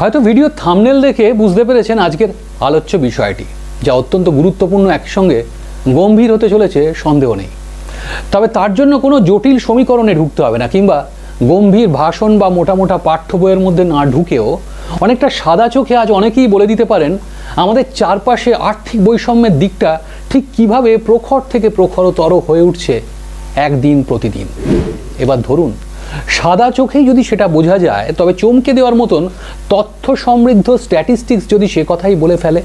হয়তো video thumbnail দেখে বুঝতে পেরেছেন আজকের আলোচ্য বিষয়টি, যা অত্যন্ত গুরুত্বপূর্ণ একসঙ্গে গম্ভীর হতে চলেছে, সন্দেহ নেই। তবে তার জন্য কোনো জটিল সমীকরণে ঢুকতে হবে না, কিংবা গম্ভীর ভাষণ বা মোটা মোটা পাঠ্য বইয়ের মধ্যে না ঢুকেও অনেকটা সাদা চোখে আজ অনেকেই বলে দিতে পারেন, আমাদের চারপাশে আর্থিক বৈষম্যের দিকটা ঠিক কীভাবে প্রখর থেকে প্রখরতর হয়ে উঠছে একদিন প্রতিদিন। এবার ধরুন সাদা চোখেই যদি সেটা বোঝা যায়, তবে চমকে দেওয়ার মতন তথ্য সমৃদ্ধ স্ট্যাটিস্টিক্স যদি সে কথাই বলে ফেলে,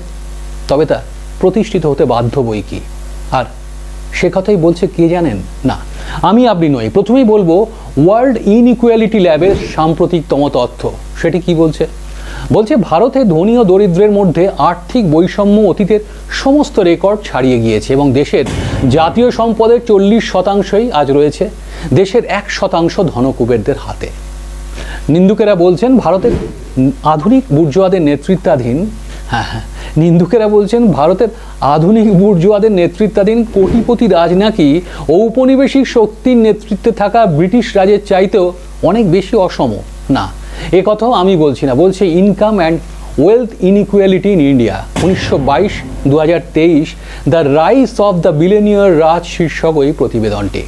তবে তা প্রতিষ্ঠিত হতে বাধ্য বই কি? আর সে কথাই বলছে কে জানেন? না, আমি আপনি নই। প্রথমেই বলব ওয়ার্ল্ড ইনইকুয়ালিটি ল্যাবের সাম্প্রতিকতম তথ্য। সেটি কি বলছে? বলছে, ভারতে ধনী ও দরিদ্রের মধ্যে আর্থিক বৈষম্য অতীতের সমস্ত রেকর্ড ছাড়িয়ে গিয়েছে এবং দেশের জাতীয় সম্পদের চল্লিশ শতাংশই আজ রয়েছে, দেশের এক শতাংশ ধনকুবেরদের হাতে। নিন্দুকেরা বলছেন, ভারতের আধুনিক বুর্জোয়াদের নেতৃত্বাধীন হ্যাঁ হ্যাঁ নিন্দুকেরা বলছেন, ভারতের আধুনিক বুর্জোয়াদের নেতৃত্বাধীন কোটিপতি রাজ নাকি ঔপনিবেশিক শক্তির নেতৃত্বে থাকা ব্রিটিশ রাজের চাইতেও অনেক বেশি অসম। না এ কথাও আমি বলছি না, বলছে income and wealth inequality in India উনিশশো বাইশ দু হাজার তেইশ the rise of the billionaire raj শীর্ষক ওই প্রতিবেদনটি,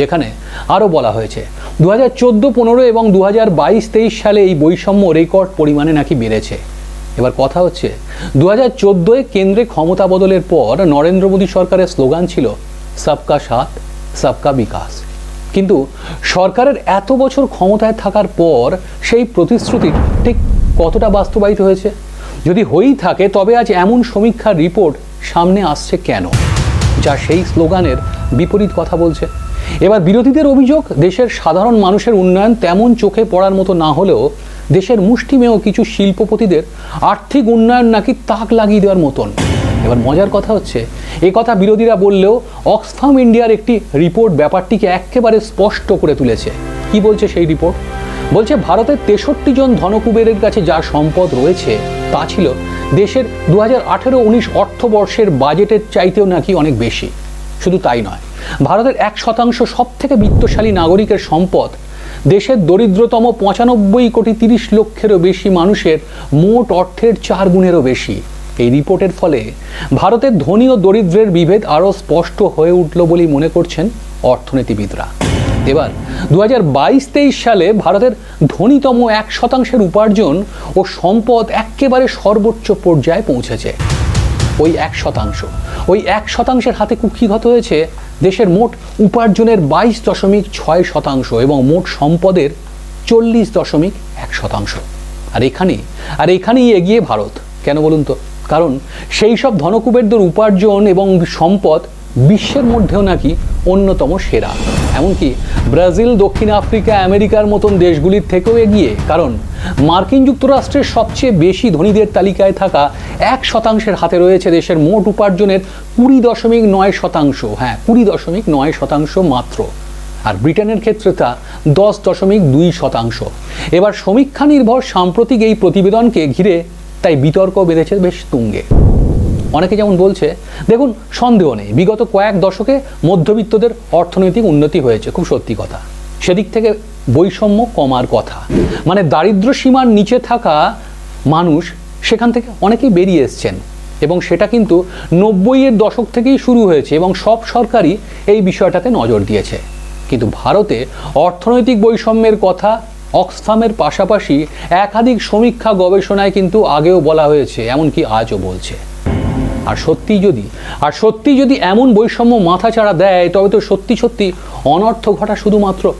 যেখানে আরও বলা হয়েছে দু হাজার চোদ্দ পনেরো এবং দু হাজার বাইশ তেইশ সালে এই বৈষম্য রেকর্ড পরিমাণে নাকি বেড়েছে। এবার কথা হচ্ছে দু হাজার চোদ্দোয় কেন্দ্রে ক্ষমতা বদলের পর নরেন্দ্র মোদী সরকারের স্লোগান ছিল, সবকা সাথ, সবকা বিকাশ। কিন্তু সরকারের এত বছর ক্ষমতায় থাকার পর সেই প্রতিশ্রুতি ঠিক কতটা বাস্তবায়িত হয়েছে? যদি হয়েই থাকে, তবে আজ এমন সমীক্ষার রিপোর্ট সামনে আসছে কেন? যা সেই স্লোগানের বিপরীত কথা বলছে। এবার বিরোধীদের অভিযোগ, দেশের সাধারণ মানুষের উন্নয়ন তেমন চোখে পড়ার মতো না হলেও দেশের মুষ্টিমেয় কিছু শিল্পপতিদের আর্থিক উন্নয়ন নাকি তাক লাগিয়ে দেওয়ার মতন। এবার মজার কথা হচ্ছে এ কথা বিরোধীরা বললেও অক্সফাম ইন্ডিয়ার একটি রিপোর্ট ব্যাপারটিকে একেবারে স্পষ্ট করে তুলেছে। কি বলছে সেই রিপোর্ট বলছে ভারতের তেষট্টি জন ধনকুবেরের কাছে যা সম্পদ রয়েছে, তা ছিল দেশের দু হাজার আঠেরো উনিশ অর্থবর্ষের বাজেটের চাইতেও নাকি অনেক বেশি। শুধু তাই নয়, ভারতের এক শতাংশ সব থেকে বিত্তশালী নাগরিকের সম্পদ দেশের দরিদ্রতম পঁচানব্বই কোটি তিরিশ লক্ষেরও বেশি মানুষের মোট অর্থের চার গুণেরও বেশি। এই রিপোর্টের ফলে ভারতের ধনী ও দরিদ্রের বিভেদ আরও স্পষ্ট হয়ে উঠল বলেই মনে করছেন অর্থনীতিবিদরা। এবার দু হাজার বাইশ তেইশ সালে ভারতের ধনীতম এক শতাংশের উপার্জন ও সম্পদ একেবারে সর্বোচ্চ পর্যায়ে পৌঁছেছে। ওই এক শতাংশ, ওই এক শতাংশের হাতে কুক্ষিগত হয়েছে দেশের মোট উপার্জনের বাইশ দশমিক ছয় শতাংশ এবং মোট সম্পদের চল্লিশ দশমিক এক শতাংশ। আর এখানে, আর এখানেই এগিয়ে ভারত। কেন বলুন তো? কারণ সেই সব ধনকুবেরদের উপার্জন এবং সম্পদ বিশ্বের মধ্যেও নাকি অন্যতম সেরা। এমনকি ব্রাজিল, দক্ষিণ আফ্রিকা, আমেরিকার মতন দেশগুলির থেকেও এগিয়ে, কারণ মার্কিন যুক্তরাষ্ট্রের সবচেয়ে বেশি ধনীদের তালিকায় থাকা এক শতাংশের হাতে রয়েছে দেশের মোট উপার্জনের কুড়ি দশমিক নয় শতাংশ হ্যাঁ কুড়ি দশমিক নয় শতাংশ মাত্র। আর ব্রিটেনের ক্ষেত্রে তা দশ দশমিক দুই শতাংশ। এবার সমীক্ষা নির্ভর সাম্প্রতিক এই প্রতিবেদনকে ঘিরে তাই বিতর্ক বেঁধেছে বেশ তুঙ্গে। অনেকে যেমন বলছে, দেখুন, সন্দেহ নেই, বিগত কয়েক দশকে মধ্যবিত্তদের অর্থনৈতিক উন্নতি হয়েছে, খুব সত্যি কথা। সেদিক থেকে বৈষম্য কমার কথা। মানে দারিদ্র সীমার নিচে থাকা মানুষ সেখান থেকে অনেকেই বেরিয়ে এসছেন এবং সেটা কিন্তু নব্বইয়ের দশক থেকেই শুরু হয়েছে এবং সব সরকারই এই বিষয়টাতে নজর দিয়েছে। কিন্তু ভারতে অর্থনৈতিক বৈষম্যের কথা অক্সফামের পাশাপাশি একাধিক সমীক্ষা গবেষণায় কিন্তু আগেও বলা হয়েছে, এমনকি আজও বলছে। আর সত্যি যদি, আর সত্যি যদি এমন বৈষম্য মাথাচাড়া দেয়, তবে তো সত্যি সত্যি অনর্থ ঘটা শুধুমাত্র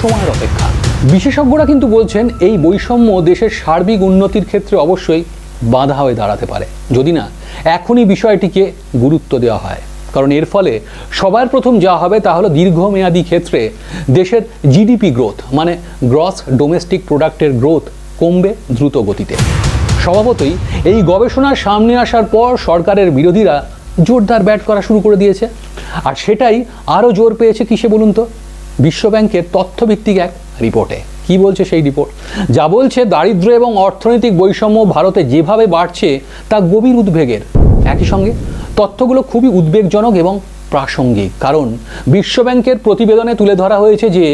সময়ের অপেক্ষা। বিশেষজ্ঞরা কিন্তু বলছেন, এই বৈষম্য দেশের সার্বিক উন্নতির ক্ষেত্রে অবশ্যই বাধা হয়ে দাঁড়াতে পারে। যদি না, এখনই বিষয়টিকে গুরুত্ব দেওয়া হয়। কারণ এর ফলে সবার প্রথম যা হবে তা হলো দীর্ঘমেয়াদী ক্ষেত্রে দেশের জিডিপি গ্রোথ মানে গ্রস ডোমেস্টিক প্রোডাক্টের গ্রোথ কমবে দ্রুত গতিতে। স্বভাবতই এই গবেষণার সামনে আসার পর সরকারের বিরোধীরা জোরদার ব্যাট করা শুরু করে দিয়েছে। আর সেটাই আরও জোর পেয়েছে কিসে বলুন তো? বিশ্বব্যাংকের তথ্যভিত্তিক এক রিপোর্টে। কি বলছে সেই রিপোর্ট? যা বলছে দারিদ্র্য এবং অর্থনৈতিক বৈষম্য ভারতে যেভাবে বাড়ছে তা গভীর উদ্বেগের। একই সঙ্গে তথ্যগুলো খুবই উদ্বেগজনক এবং প্রাসঙ্গিক। কারণ বিশ্বব্যাংকের প্রতিবেদনে তুলে ধরা হয়েছে যে,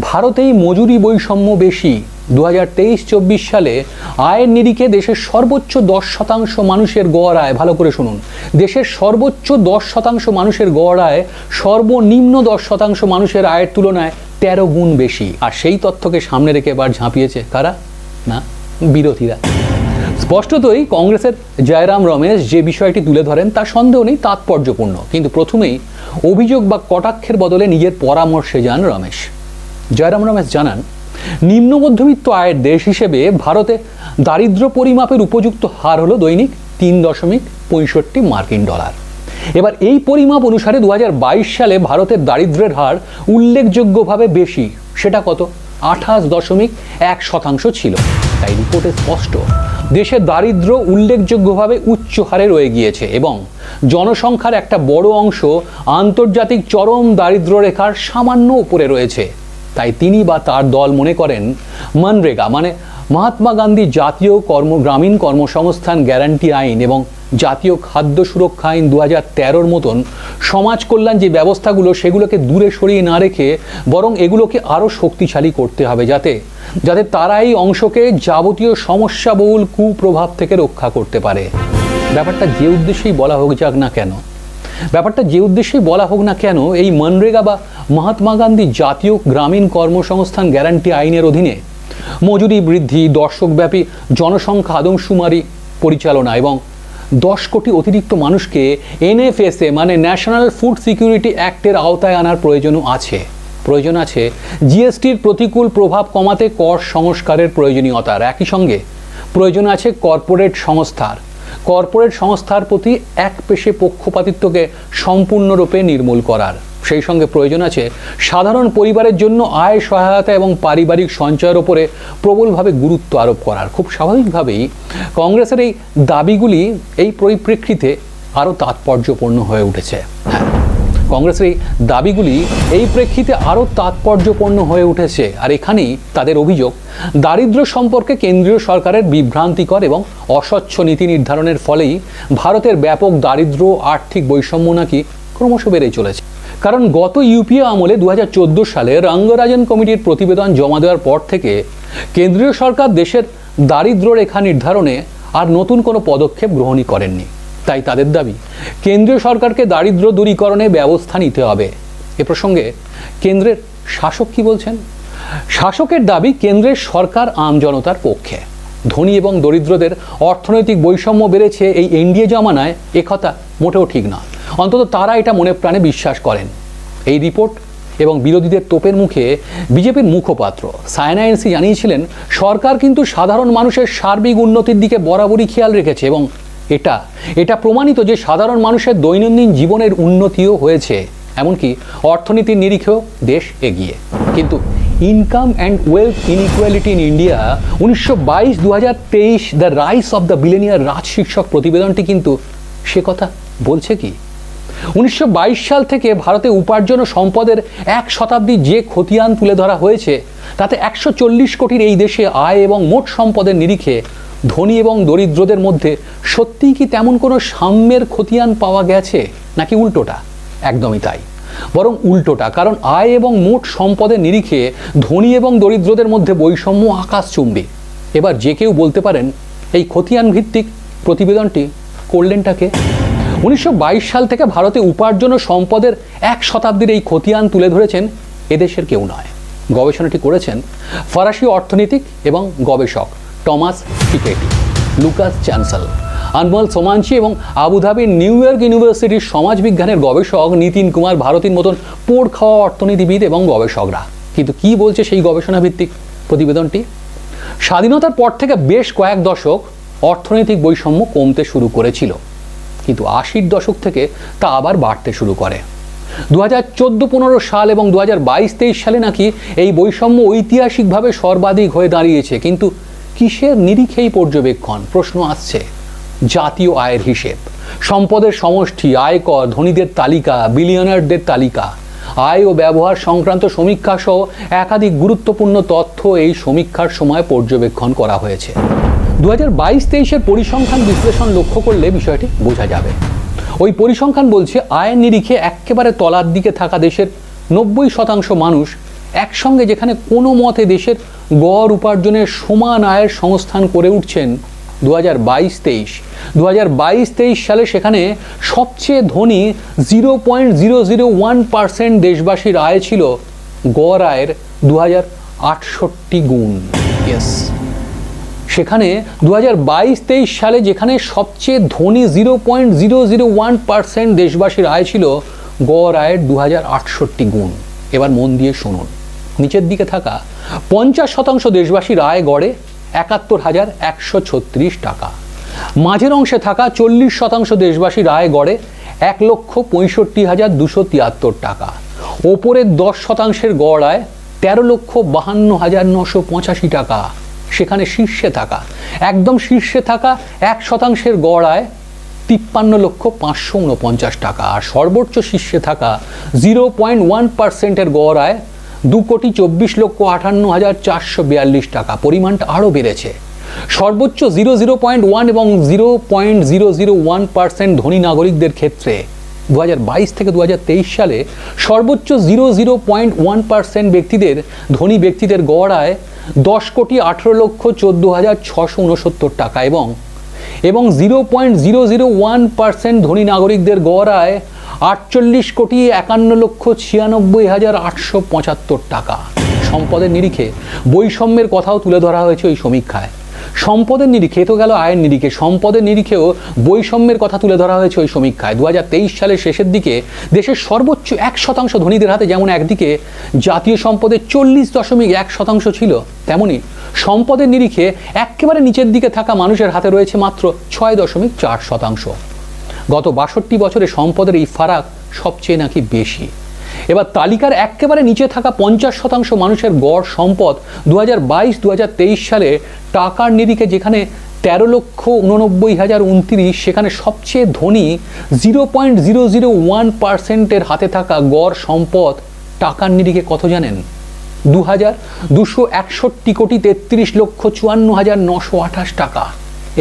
ভারতেই মজুরি বৈষম্য বেশি। দু হাজার তেইশ চব্বিশ সালে আয়ের নিরিখে দেশের সর্বোচ্চ দশ শতাংশ মানুষের গড় আয়, ভালো করে শুনুন। দেশের সর্বোচ্চ দশ শতাংশ মানুষের গড় আয় সর্বনিম্ন দশ শতাংশ মানুষের আয়ের তুলনায় তেরো গুণ বেশি। আর সেই তথ্যকে সামনে রেখে এবার ঝাঁপিয়েছে কারা? না, বিরোধীরা। স্পষ্টতই কংগ্রেসের জয়রাম রমেশ যে বিষয়টি তুলে ধরেন তা সন্দেহ নেই, তাৎপর্যপূর্ণ। কিন্তু প্রথমেই অভিযোগ বা কটাক্ষের বদলে নিজের পরামর্শে যান রমেশ। জয়রাম রমেশ জানান, নিম্ন মধ্যবিত্ত আয়ের দেশ হিসেবে ভারতে দারিদ্র পরিমাপের উপযুক্ত হার হলো দৈনিক তিন দশমিক পঁয়ষট্টি মার্কিন ডলার। এবার এই পরিমাপ অনুসারে দু হাজার বাইশ সালে ভারতের দারিদ্র্যের হার উল্লেখযোগ্যভাবে বেশি, সেটা কত? আঠাশ দশমিক এক শতাংশ ছিল। তাই রিপোর্টে স্পষ্ট। দেশের দারিদ্র উল্লেখযোগ্যভাবে উচ্চ হারে রয়ে গিয়েছে এবং জনসংখ্যার একটা বড় অংশ আন্তর্জাতিক চরম দারিদ্র রেখার সামান্য উপরে রয়েছে। তাই তিনি বা তার দল মনে করেন মনরেগা মানে মহাত্মা গান্ধী জাতীয় কর্ম, গ্রামীণ কর্মসংস্থান গ্যারান্টি আইন এবং জাতীয় খাদ্য সুরক্ষা আইন দু হাজার তেরোর মতন সমাজ কল্যাণ যে ব্যবস্থাগুলো, সেগুলোকে দূরে সরিয়ে না রেখে বরং এগুলোকে আরও শক্তিশালী করতে হবে যাতে যাতে তারা এই অংশকে যাবতীয় সমস্যাবহুল কুপ্রভাব থেকে রক্ষা করতে পারে। ব্যাপারটা যে উদ্দেশ্যেই বলা হোক যাক না কেন, ব্যাপারটা যে উদ্দেশ্যেই বলা হোক না কেন, এই মনরেগা বা মহাত্মা গান্ধী জাতীয় গ্রামীণ কর্মসংস্থান গ্যারান্টি আইনের অধীনে মজুরি বৃদ্ধি, দর্শকব্যাপী জনসংখ্যা আদমশুমারি পরিচালনা এবং দশ কোটি অতিরিক্ত মানুষকে এনএফএসএ মানে ন্যাশনাল ফুড সিকিউরিটি অ্যাক্টের আওতায় আনার প্রয়োজনও আছে। প্রয়োজন আছে জিএসটির প্রতিকূল প্রভাব কমাতে কর সংস্কারের প্রয়োজনীয়তার। একই সঙ্গে প্রয়োজন আছে কর্পোরেট সংস্থার। কর্পোরেট সংস্থার প্রতি এক পেশে পক্ষপাতিত্বকে সম্পূর্ণরূপে নির্মূল করার। সেই সঙ্গে প্রয়োজন আছে সাধারণ পরিবারের জন্য আয় সহায়তা এবং পারিবারিক সঞ্চয়ের ওপরে প্রবলভাবে গুরুত্ব আরোপ করার। খুব স্বাভাবিকভাবেই কংগ্রেসের এই দাবিগুলি এই পরিপ্রেক্ষিতে আরও তাৎপর্যপূর্ণ হয়ে উঠেছে। হ্যাঁ কংগ্রেসের এই দাবিগুলি এই প্রেক্ষিতে আরও তাৎপর্যপূর্ণ হয়ে উঠেছে আর এখানেই তাদের অভিযোগ, দারিদ্র্য সম্পর্কে কেন্দ্রীয় সরকারের বিভ্রান্তিকর এবং অস্বচ্ছ নীতি নির্ধারণের ফলেই ভারতের ব্যাপক দারিদ্র্য, আর্থিক বৈষম্য নাকি ক্রমশ বেড়ে চলেছে। কারণ গত ইউপিএ আমলে দু হাজার চোদ্দ সালে রঙ্গরাজন কমিটির প্রতিবেদন জমা দেওয়ার পর থেকে কেন্দ্রীয় সরকার দেশের দারিদ্র্য রেখা নির্ধারণে আর নতুন কোনো পদক্ষেপ গ্রহণই করেননি। তাই তাদের দাবি, কেন্দ্রীয় সরকারকে দারিদ্র দূরীকরণে ব্যবস্থা নিতে হবে। এ প্রসঙ্গে কেন্দ্রের শাসক কি বলছেন? শাসকের দাবি, কেন্দ্রের সরকার আম জনতার পক্ষে। ধনী এবং দরিদ্রদের অর্থনৈতিক বৈষম্য বেড়েছে এই এনডিএ জমানায়, একথা মোটেও ঠিক না অন্তত তারা এটা মনে প্রাণে বিশ্বাস করেন। এই রিপোর্ট এবং বিরোধীদের তোপের মুখে বিজেপির মুখপাত্র সায়না এনসি জানিয়েছিলেন, সরকার কিন্তু সাধারণ মানুষের সার্বিক উন্নতির দিকে বরাবরই খেয়াল রেখেছে এবং এটা এটা প্রমাণিত যে সাধারণ মানুষের দৈনন্দিন জীবনের উন্নতিও হয়েছে, এমনকি অর্থনীতির নিরিখেও দেশ এগিয়ে। কিন্তু income and wealth inequality in India উনিশশো বাইশ দু হাজার তেইশ the rise of the billionaire raj শীর্ষক প্রতিবেদনটি কিন্তু সে কথা বলছে কি? উনিশশো বাইশ সাল থেকে ভারতে উপার্জন ও সম্পদের এক শতাব্দী যে খতিয়ান তুলে ধরা হয়েছে, তাতে একশো চল্লিশ কোটির এই দেশে আয় এবং মোট সম্পদের নিরিখে ধনী এবং দরিদ্রদের মধ্যে সত্যিই কি তেমন কোনো সাম্যের খতিয়ান পাওয়া গেছে, নাকি উল্টোটা? একদমই তাই। বরং উল্টোটা, কারণ আয় এবং মোট সম্পদের নিরিখে ধনী এবং দরিদ্রদের মধ্যে বৈষম্য আকাশচুম্বী এবার যে কেউ বলতে পারেন, এই খতিয়ান ভিত্তিক প্রতিবেদনটি করলেনটাকে উনিশশো বাইশ সাল থেকে ভারতে উপার্জন ও সম্পদের এক শতাব্দীর এই খতিয়ান তুলে ধরেছেন এদেশের কেউ নয়। গবেষণাটি করেছেন ফরাসি অর্থনীতিক এবং গবেষক টমাস পিকেটি লুকাস চ্যান্সেল, আনমল সোমাঞ্চি এবং আবুধাবির নিউ ইয়র্ক ইউনিভার্সিটির সমাজবিজ্ঞানের গবেষক নীতিন কুমার ভারতীর মতন পোড় খাওয়া অর্থনীতিবিদ এবং গবেষকরা। কিন্তু কি বলছে সেই গবেষণা ভিত্তিক প্রতিবেদনটি? স্বাধীনতার পর থেকে বেশ কয়েক দশক অর্থনৈতিক বৈষম্য কমতে শুরু করেছিল। কিন্তু আশির দশক থেকে তা আবার বাড়তে শুরু করে। দু হাজার চোদ্দ পনেরো সাল এবং দু হাজার বাইশ তেইশ সালে নাকি এই বৈষম্য ঐতিহাসিকভাবে সর্বাধিক হয়ে দাঁড়িয়েছে, কিন্তু কিসের নিরিখেই পর্যবেক্ষণ? প্রশ্ন আসছে। জাতীয় আয়ের হিসেব। সম্পদের সমষ্টি, আয়কর, ধনীদের তালিকা, বিলিয়নারদের তালিকা। আয় ও ব্যবহার সংক্রান্ত সমীক্ষা সহ একাধিক গুরুত্বপূর্ণ তথ্য এই সমীক্ষার সময় পর্যবেক্ষণ করা হয়েছে। দু হাজার বাইশ তেইশের পরিসংখ্যান বিশ্লেষণ লক্ষ্য করলে বিষয়টি বোঝা যাবে। ওই পরিসংখ্যান বলছে, আয়ের নিরিখে একেবারে তলার দিকে থাকা দেশের নব্বই শতাংশ মানুষ একসঙ্গে যেখানে কোনো মতে দেশের গড় উপার্জনের সমান আয়ের সংস্থান করে উঠছেন দু হাজার বাইশ তেইশ। দু হাজার বাইশ তেইশ সালে সেখানে সবচেয়ে ধনী zero point zero zero one percent দেশবাসীর আয় ছিল গড় আয়ের দু হাজার আটষট্টি গুণ। ইয়েস সেখানে দু হাজার বাইশ, তেইশ সালে যেখানে সবচেয়ে ধনী zero point zero zero one percent দেশবাসীর আয় ছিল গড় আয়ের দু হাজার আটষট্টি গুণ। এবার মন দিয়ে শুনুন। নিচের দিকে থাকা পঞ্চাশ শতাংশ দেশবাসীর আয় গড়ে একাত্তর হাজার একশো ছত্রিশ টাকা। মাঝের অংশে থাকা চল্লিশ শতাংশ দেশবাসীর আয় গড়ে এক লক্ষ পঁয়ষট্টি হাজার দুশো তিয়াত্তর টাকা। ওপরের দশ শতাংশের গড় আয় তেরো লক্ষ বাহান্ন হাজার নশো পঁচাশি টাকা। সেখানে শীর্ষে থাকা। একদম শীর্ষে থাকা এক শতাংশের গড় আয় তিপ্পান্ন লক্ষ পাঁচশো উনপঞ্চাশ টাকা। আর সর্বোচ্চ শীর্ষে থাকা জিরো পয়েন্ট ওয়ান পার্সেন্টের গড় আয় দু কোটি চব্বিশ লক্ষ আটান্ন হাজার চারশো বিয়াল্লিশ টাকা। পরিমাণটা আরও বেড়েছে। সর্বোচ্চ জিরো জিরো পয়েন্ট ওয়ান এবং zero point zero zero one percent ধনী নাগরিকদের ক্ষেত্রে দু হাজার বাইশ থেকে দু হাজার তেইশ সালে সর্বোচ্চ zero zero point one percent ব্যক্তিদের, ধনী ব্যক্তিদের গড় আয় দশ কোটি আঠেরো লক্ষ চোদ্দ হাজার ছশো উনসত্তর টাকা এবং এবং zero point zero zero one percent ধনী নাগরিকদের গড় আয় আটচল্লিশ কোটি একান্ন লক্ষ ছিয়ানব্বই হাজার আটশো পঁচাত্তর টাকা। সম্পদের নিরিখে বৈষম্যের কথাও তুলে ধরা হয়েছে ওই সমীক্ষায়। সম্পদের নিরিখে তো গেল আয়ের নিরিখে, সম্পদের নিরিখেও বৈষম্যের কথা তুলে ধরা হয়েছে ওই সমীক্ষায়। দু হাজার তেইশ সালের শেষের দিকে দেশের সর্বোচ্চ এক শতাংশ ধনীদের হাতে যেমন একদিকে জাতীয় সম্পদের চল্লিশ দশমিক এক শতাংশ ছিল, তেমনি সম্পদের নিরিখে একেবারে নিচের দিকে থাকা মানুষের হাতে রয়েছে মাত্র ছয় দশমিক চার শতাংশ। গত বাষট্টি বছরে সম্পদের এই ফারাক সবচেয়ে নাকি বেশি। এবার তালিকার একেবারে নিচে থাকা পঞ্চাশ শতাংশ মানুষের গড় সম্পদ দু হাজার বাইশ তেইশ সালে টাকার নিরিখে যেখানে তেরো লক্ষ উননব্বই হাজার উনত্রিশ, সেখানে সবচেয়ে ধনী zero point zero zero one পার্সেন্টের হাতে থাকা গড় সম্পদ টাকার নিরিখে কত জানেন? দু হাজার দুশো একষট্টি কোটি তেত্রিশ লক্ষ চুয়ান্ন হাজার নশো আঠাশ টাকা।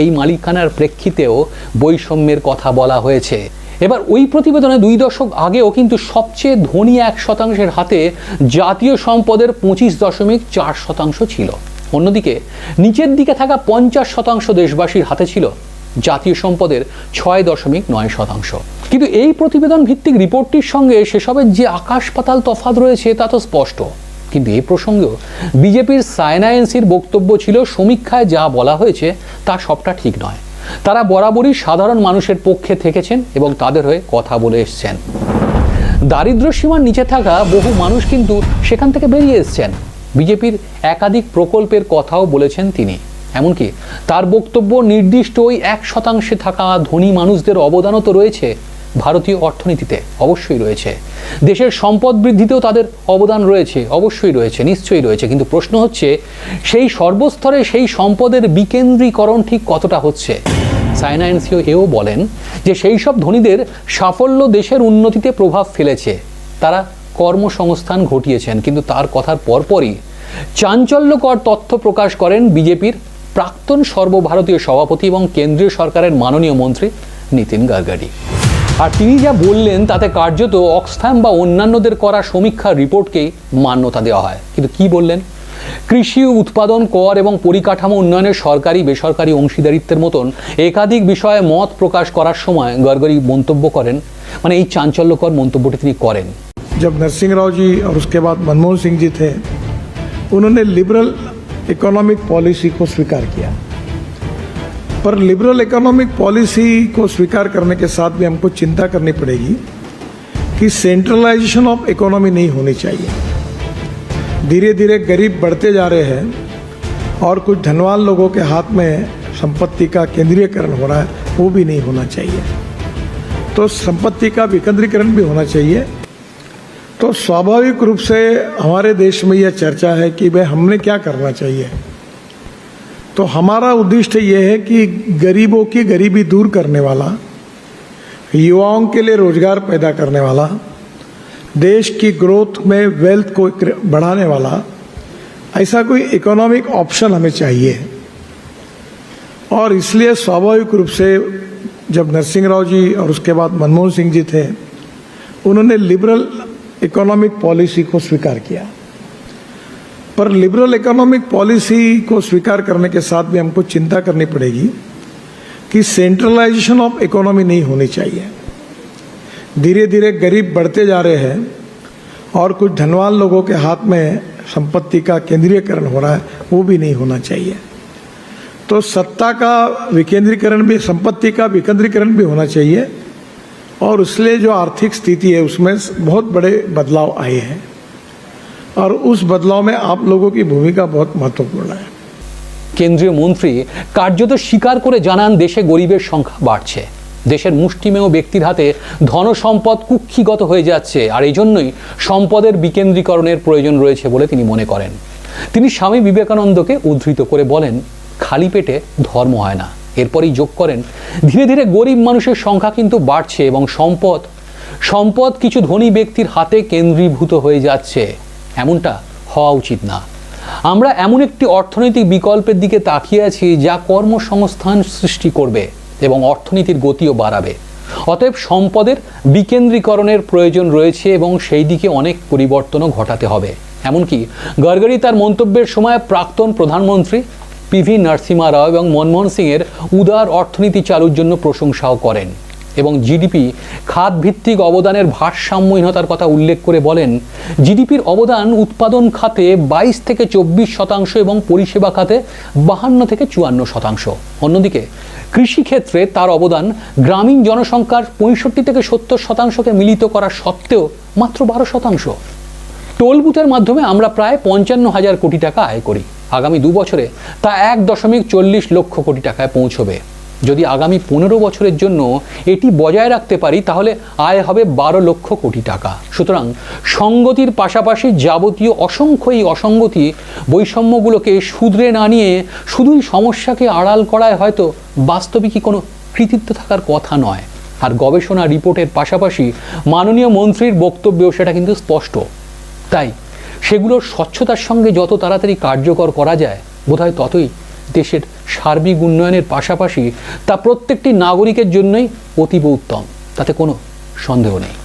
এই মালিকানার প্রেক্ষিতেও বৈষম্যের কথা বলা হয়েছে। এবার ওই প্রতিবেদনে দুই দশক আগেও কিন্তু সবচেয়ে ধনী এক শতাংশের হাতে জাতীয় সম্পদের পঁচিশ দশমিক চার শতাংশ ছিল। অন্যদিকে, নিচের দিকে থাকা পঞ্চাশ শতাংশ দেশবাসীর হাতে ছিল জাতীয় সম্পদের ছয় দশমিক নয় শতাংশ। কিন্তু এই প্রতিবেদন ভিত্তিক রিপোর্টটির সঙ্গে সেসবের যে আকাশ পাতাল তফাত রয়েছে তা তো স্পষ্ট। কিন্তু এই প্রসঙ্গেও বিজেপির সাইনায়েন্সির বক্তব্য ছিল, সমীক্ষায় যা বলা হয়েছে তা সবটা ঠিক নয়। তারা বরাবরই সাধারণ মানুষের পক্ষে থেকেছেন এবং তাদের হয়ে কথা বলে এসছেন। দারিদ্র সীমার নিচে থাকা বহু মানুষ কিন্তু সেখান থেকে বেরিয়ে এসছেন। বিজেপির একাধিক প্রকল্পের কথাও বলেছেন তিনি। এমনকি তার বক্তব্য নির্দিষ্ট ওই এক শতাংশে থাকা ধনী মানুষদের অবদানও তো রয়েছে। ভারতীয় অর্থনীতিতে অবশ্যই রয়েছে। দেশের সম্পদ বৃদ্ধিতেও তাদের অবদান রয়েছে, অবশ্যই রয়েছে, নিশ্চয়ই রয়েছে। কিন্তু প্রশ্ন হচ্ছে, সেই সর্বস্তরে সেই সম্পদের বিকেন্দ্রীকরণ ঠিক কতটা হচ্ছে? সাইনা এনসিও এও বলেন যে সেই সব ধনীদের সাফল্য দেশের উন্নতিতে প্রভাব ফেলেছে। তারা কর্মসংস্থান ঘটিয়েছেন, কিন্তু তার কথার পরপরই চাঞ্চল্যকর তথ্য প্রকাশ করেন বিজেপির প্রাক্তন সর্বভারতীয় সভাপতি এবং কেন্দ্রীয় সরকারের মাননীয় মন্ত্রী নীতিন গাডকারি আর তিনি যা বললেন তাতে কার্যত অক্সফ্যাম বা অন্যান্যদের করা সমীক্ষার রিপোর্টকেই মান্যতা দেওয়া হয় কিন্তু কি বললেন কৃষি উৎপাদন কর এবং পরিকাঠামো উন্নয়নের সরকারি বেসরকারি অংশীদারিত্বের মতন একাধিক বিষয়ে মত প্রকাশ করার সময় গড়গড়ি মন্তব্য করেন মানে এই চাঞ্চল্যকর মন্তব্যটি তিনি করেন जब नरसिंह राव जी और उसके बाद मनमोहन सिंह जी थे उन्होंने लिबरल इकोनॉमिक पॉलिसी को स्वीकार किया पर लिबरल इकोनॉमिक पॉलिसी को स्वीकार करने के साथ भी हमको चिंता करनी पड़ेगी कि सेंट्रलाइजेशन ऑफ़ इकोनॉमी नहीं होनी चाहिए। धीरे धीरे गरीब बढ़ते जा रहे हैं और कुछ धनवान लोगों के हाथ में संपत्ति का केंद्रीयकरण हो रहा है, वो भी नहीं होना चाहिए। तो संपत्ति का विकेंद्रीकरण भी होना चाहिए। तो स्वाभाविक रूप से हमारे देश में यह चर्चा है कि भाई हमने क्या करना चाहिए? तो हमारा उद्देश्य यह है कि गरीबों की गरीबी दूर करने वाला, युवाओं के लिए रोज़गार पैदा करने वाला, देश की ग्रोथ में वेल्थ को बढ़ाने वाला, ऐसा कोई इकोनॉमिक ऑप्शन हमें चाहिए। और इसलिए स्वाभाविक रूप से जब नरसिंह राव जी और उसके बाद मनमोहन सिंह जी थे, उन्होंने लिबरल इकोनॉमिक पॉलिसी को स्वीकार किया। पर लिबरल इकोनॉमिक पॉलिसी को स्वीकार करने के साथ भी हमको चिंता करनी पड़ेगी कि सेंट्रलाइजेशन ऑफ़ इकोनॉमी नहीं होनी चाहिए। धीरे धीरे गरीब बढ़ते जा रहे हैं और कुछ धनवान लोगों के हाथ में संपत्ति का केंद्रीयकरण हो रहा है, वो भी नहीं होना चाहिए। तो सत्ता का विकेंद्रीकरण भी, संपत्ति का विकेंद्रीकरण भी होना चाहिए और इसलिए जो आर्थिक स्थिति है, उसमें बहुत बड़े बदलाव आए हैं। और उस बदलाव में आप लोगों की भूमिका बहुत महत्वपूर्ण है কেন্দ্রীয় মন্ত্রী কার্যত স্বীকার করে জানান দেশে গরিবের সংখ্যা বাড়ছে দেশের মুষ্টিমেয় ব্যক্তির হাতে ধন সম্পদ কুক্ষিগত হয়ে যাচ্ছে আর এই জন্যই সম্পদের বিকেন্দ্রীকরণের প্রয়োজন রয়েছে বলে তিনি মনে করেন তিনি স্বামী বিবেকানন্দকে উদ্ধৃত করে বলেন খালি পেটে ধর্ম হয় না এরপরই যোগ করেন ধীরে ধীরে গরিব মানুষের সংখ্যা কিন্তু বাড়ছে এবং সম্পদ সম্পদ কিছু ধনী ব্যক্তির হাতে কেন্দ্রীভূত হয়ে যাচ্ছে এমনটা হওয়া উচিত না। আমরা এমন একটি অর্থনৈতিক বিকল্পের দিকে তাকিয়ে আছি যা কর্মসংস্থান সৃষ্টি করবে এবং অর্থনীতির গতিও বাড়াবে। অতএব সম্পদের বিকেন্দ্রীকরণের প্রয়োজন রয়েছে এবং সেই দিকে অনেক পরিবর্তনও ঘটাতে হবে। এমনকি গড়করি তার মন্তব্যের সময় প্রাক্তন প্রধানমন্ত্রী পিভি নরসিমা রাও এবং মনমোহন সিংয়ের উদার অর্থনীতি চালুর জন্য প্রশংসাও করেন। এবং জিডিপি খাত ভিত্তিক অবদানের ভারসাম্যহীনতার কথা উল্লেখ করে বলেন জিডিপির অবদান উৎপাদন খাতে বাইশ থেকে চব্বিশ শতাংশ এবং পরিষেবা খাতে বাহান্ন থেকে চুয়ান্ন শতাংশ। অন্যদিকে, কৃষিক্ষেত্রে তার অবদান গ্রামীণ জনসংখ্যার পঁয়ষট্টি থেকে সত্তর শতাংশকে মিলিত করা সত্ত্বেও মাত্র বারো শতাংশ। টোল বুথের মাধ্যমে আমরা প্রায় পঞ্চান্ন হাজার কোটি টাকা আয় করি। আগামী দু বছরে তা এক দশমিক চল্লিশ লক্ষ কোটি টাকায় পৌঁছবে। যদি আগামী পনেরো বছরের জন্য এটি বজায় রাখতে পারি, তাহলে আয় হবে বারো লক্ষ কোটি টাকা। সুতরাং সঙ্গতির পাশাপাশি যাবতীয় অসংখ্য এই অসঙ্গতি বৈষম্যগুলোকে শুধরে না নিয়ে শুধুই সমস্যাকে আড়াল করায় হয়তো বাস্তবিকই কোনো কৃতিত্ব থাকার কথা নয়। আর গবেষণা রিপোর্টের পাশাপাশি মাননীয় মন্ত্রীর বক্তব্যেও সেটা কিন্তু স্পষ্ট। তাই সেগুলোর স্বচ্ছতার সঙ্গে যত তাড়াতাড়ি কার্যকর করা যায়, বোধহয় ততই দেশের সার্বিক উন্নয়নের পাশাপাশি তা প্রত্যেকটি নাগরিকের জন্যই অতীব উত্তম, তাতে কোনো সন্দেহ নেই।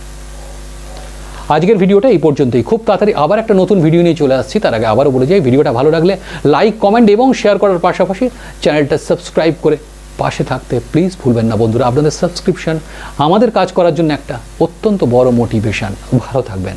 আজকের ভিডিওটা এই পর্যন্তই। খুব তাড়াতাড়ি আবার একটা নতুন ভিডিও নিয়ে চলে আসছি। তার আগে আবারও বলে যাই, ভিডিওটা ভালো লাগলে লাইক, কমেন্ট এবং শেয়ার করার পাশাপাশি চ্যানেলটা সাবস্ক্রাইব করে পাশে থাকতে প্লিজ ভুলবেন না বন্ধুরা। আপনাদের সাবস্ক্রিপশন, আমাদের কাজ করার জন্য একটা অত্যন্ত বড় মোটিভেশন। ভালো থাকবেন।